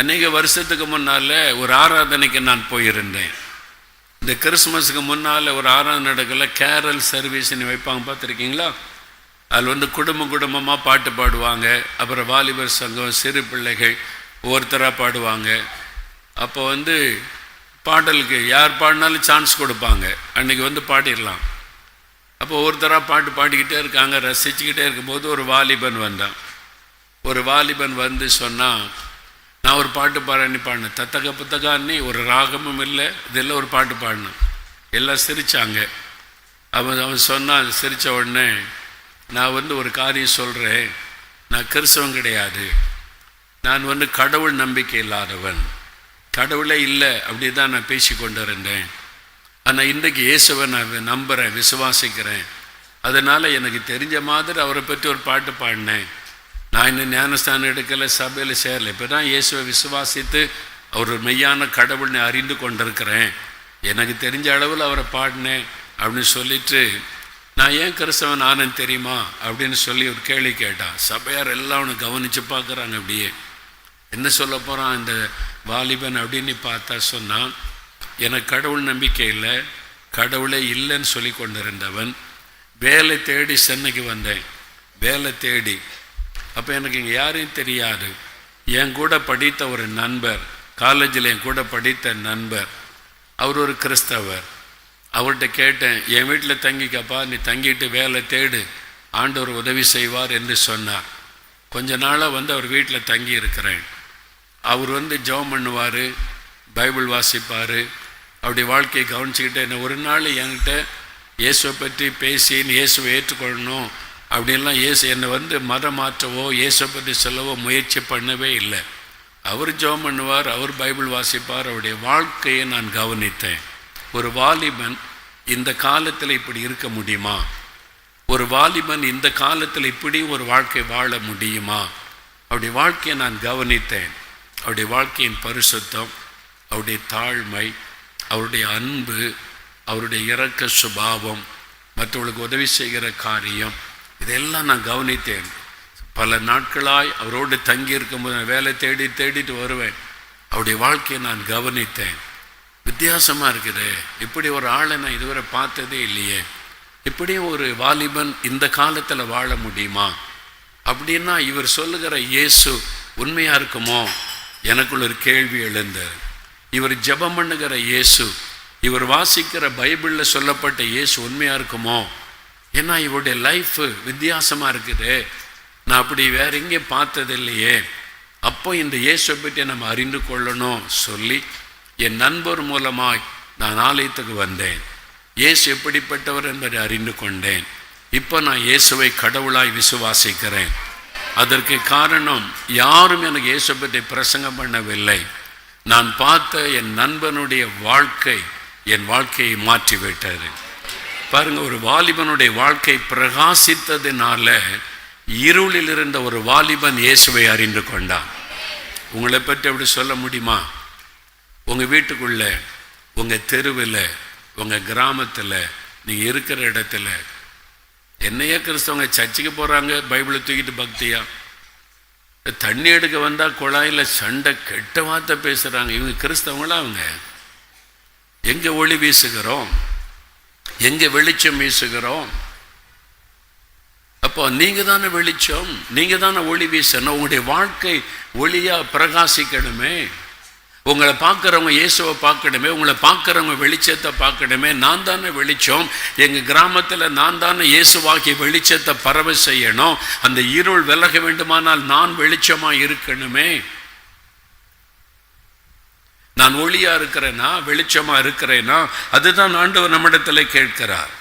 அநேக வருஷத்துக்கு முன்னால் ஒரு ஆராதனைக்கு நான் போயிருந்தேன். இந்த கிறிஸ்மஸுக்கு முன்னால் ஒரு ஆராதனை நடக்கல கேரல் சர்வீஸ்னு வைப்பாங்க பார்த்துருக்கீங்களா? அதில் வந்து குடும்ப குடும்பமாக பாட்டு பாடுவாங்க அப்புறம் வாலிபர் சங்கம் சிறு பிள்ளைகள் ஒவ்வொருத்தராக பாடுவாங்க. அப்போ வந்து பாடலுக்கு யார் பாடினாலும் சான்ஸ் கொடுப்பாங்க. அன்றைக்கி வந்து பாடிடலாம். அப்போ ஒருத்தராக பாட்டு பாடிக்கிட்டே இருக்காங்க ரசிச்சுக்கிட்டே இருக்கும்போது ஒரு வாலிபன் வந்தான். ஒரு வாலிபன் வந்து சொன்னால் நான் ஒரு பாட்டு பாடுறேன்னு பாடினேன் தத்தக புத்தகான்னு ஒரு ராகமும் இல்லை. இதெல்லாம் ஒரு பாட்டு பாடினேன். எல்லாம் சிரித்தாங்க அவன் அவன் சொன்னான் சிரித்த உடனே நான் வந்து ஒரு காரியம் சொல்கிறேன் நான் கிறிஸ்தவம் கிடையாது. நான் வந்து கடவுள் நம்பிக்கை இல்லாதவன். கடவுளே இல்லை அப்படி தான் நான் பேசி கொண்டு இருந்தேன் ஆனால் இன்றைக்கு இயேசுவை நான் நம்புகிறேன் விசுவாசிக்கிறேன். அதனால் எனக்கு தெரிஞ்ச மாதிரி அவரை பற்றி ஒரு பாட்டு பாடினேன். நான் இன்னும் ஞானஸ்தானம் எடுக்கலை சபையில் சேரலை. இப்போ தான் இயேசுவை விசுவாசித்து அவர் மெய்யான கடவுள்னு அறிந்து கொண்டிருக்கிறேன். எனக்கு தெரிஞ்ச அளவில் அவரை பாடினேன் அப்படின்னு சொல்லிட்டு நான் ஏன் கிறிஸ்தவன் ஆனேன் தெரியுமா? அப்படின்னு சொல்லி ஒரு கேள்வி கேட்டான். சபையார் எல்லாம் அவனை கவனித்து பார்க்குறாங்க அப்படியே. என்ன சொல்ல போகிறான் இந்த வாலிபன் அப்படின்னு பார்த்தா சொன்னான் எனக்கு கடவுள் நம்பிக்கை இல்லை கடவுளே இல்லைன்னு சொல்லி கொண்டிருந்தவன் வேலை தேடி சென்னைக்கு வந்தேன். வேலை தேடி அப்போ எனக்கு இங்கே யாரையும் தெரியாது. என் கூட படித்த ஒரு நண்பர் காலேஜில் என் கூட படித்த நண்பர் அவர் ஒரு கிறிஸ்தவர். அவர்கிட்ட கேட்டேன் என் வீட்டில் தங்கிக்கப்பா நீ தங்கிட்டு வேலை தேடு ஆண்டவர் உதவி செய்வார் என்று சொன்னார். கொஞ்ச நாளாக வந்து அவர் வீட்டில் தங்கி இருக்கிறேன். அவர் வந்து ஜெபம் பண்ணுவார் பைபிள் வாசிப்பார். அப்படி வாழ்க்கையை கவனிச்சுக்கிட்டு என்ன ஒரு நாள் என்கிட்ட இயேசுவை பற்றி பேசி நீ இயேசுவை ஏற்றுக்கொள்ளணும் அப்படின்லாம் இயேசு என்னை வந்து மதம் மாற்றவோ இயேசுவை பற்றி சொல்லவோ முயற்சி பண்ணவே இல்லை. அவர் ஜெபம் பண்ணுவார் அவர் பைபிள் வாசிப்பார். அவருடைய வாழ்க்கையை நான் கவனித்தேன். ஒரு வாலிபன் இந்த காலத்தில் இப்படி இருக்க முடியுமா? ஒரு வாலிபன் இந்த காலத்தில் இப்படி ஒரு வாழ்க்கை வாழ முடியுமா? அவருடைய வாழ்க்கையை நான் கவனித்தேன். அவருடைய வாழ்க்கையின் பரிசுத்தம் அவருடைய தாழ்மை அவருடைய அன்பு அவருடைய இறக்க சுபாவம் மற்றவர்களுக்கு உதவி செய்கிற காரியம் இதெல்லாம் நான் கவனித்தேன். பல நாட்களாய் அவரோடு தங்கி இருக்கும்போது நான் வேலை தேடி தேடிட்டு வருவேன். அவருடைய வாழ்க்கையை நான் கவனித்தேன். வித்தியாசமாக இருக்குது. இப்படி ஒரு ஆளை நான் இதுவரை பார்த்ததே இல்லையே. இப்படியும் ஒரு வாலிபன் இந்த காலத்தில் வாழ முடியுமா? அப்படின்னா இவர் சொல்லுகிற இயேசு உண்மையாக இருக்குமோ? எனக்குள்ள ஒரு கேள்வி எழுந்தது. இவர் ஜெபம் பண்ணுகிற இயேசு இவர் வாசிக்கிற பைபிளில் சொல்லப்பட்ட இயேசு உண்மையாக இருக்குமோ? ஏன்னா இவருடைய லைஃப் வித்தியாசமாக இருக்குது. நான் அப்படி வேற எங்கேயும் பார்த்தது இல்லையே அப்போ இந்த இயேசுவை பற்றி நம்ம அறிந்து கொள்ளணும் சொல்லி என் நண்பர் மூலமாய் நான் ஆலயத்துக்கு வந்தேன். இயேசு எப்படிப்பட்டவர் என்பதை அறிந்து கொண்டேன். இப்போ நான் இயேசுவை கடவுளாய் விசுவாசிக்கிறேன். அதற்கு காரணம் யாரும் எனக்கு இயேசு பற்றி பிரசங்கம் பண்ணவில்லை. நான் பார்த்த என் நண்பனுடைய வாழ்க்கை என் வாழ்க்கையை மாற்றிவிட்டது. பாருங்க ஒரு வாலிபனுடைய வாழ்க்கை பிரகாசித்ததினால இருளில் இருந்த ஒரு வாலிபன் இயேசுவை அறிந்து கொண்டான். உங்களை பற்றி அப்படி சொல்ல முடியுமா? உங்கள் வீட்டுக்குள்ள உங்கள் தெருவில் உங்கள் கிராமத்தில் நீங்கள் இருக்கிற இடத்துல என்னையே கிறிஸ்தவங்க சர்ச்சுக்கு போகிறாங்க பைபிளை தூக்கிட்டு பக்தியா? தண்ணி எடுக்க வந்தால் குழாயில் சண்டை கெட்ட வார்த்தை பேசுகிறாங்க இவங்க கிறிஸ்தவங்களா அவங்க? எங்கே ஒளி வீசுகிறோம்? எங்கே வெளிச்சம் வீசுகிறோம்? அப்போ நீங்கள் தானே வெளிச்சம் நீங்கள் தானே ஒளி வீசணும் உங்களுடைய வாழ்க்கை ஒளியாக பிரகாசிக்கணுமே. உங்களை பார்க்குறவங்க இயேசுவை பார்க்கணுமே உங்களை பார்க்குறவங்க வெளிச்சத்தை பார்க்கணுமே. நான் தானே வெளிச்சம் எங்கள் கிராமத்தில் நான் தானே இயேசுவாகி வெளிச்சத்தை பரவ செய்யணும். அந்த இருள் விலக வேண்டுமானால் நான் வெளிச்சமாக இருக்கணுமே. நான் ஒளியாக இருக்கிறேனா? வெளிச்சமாக இருக்கிறேனா? அதுதான் ஆண்டவர் நம்மிடத்தில் கேட்கிறார்.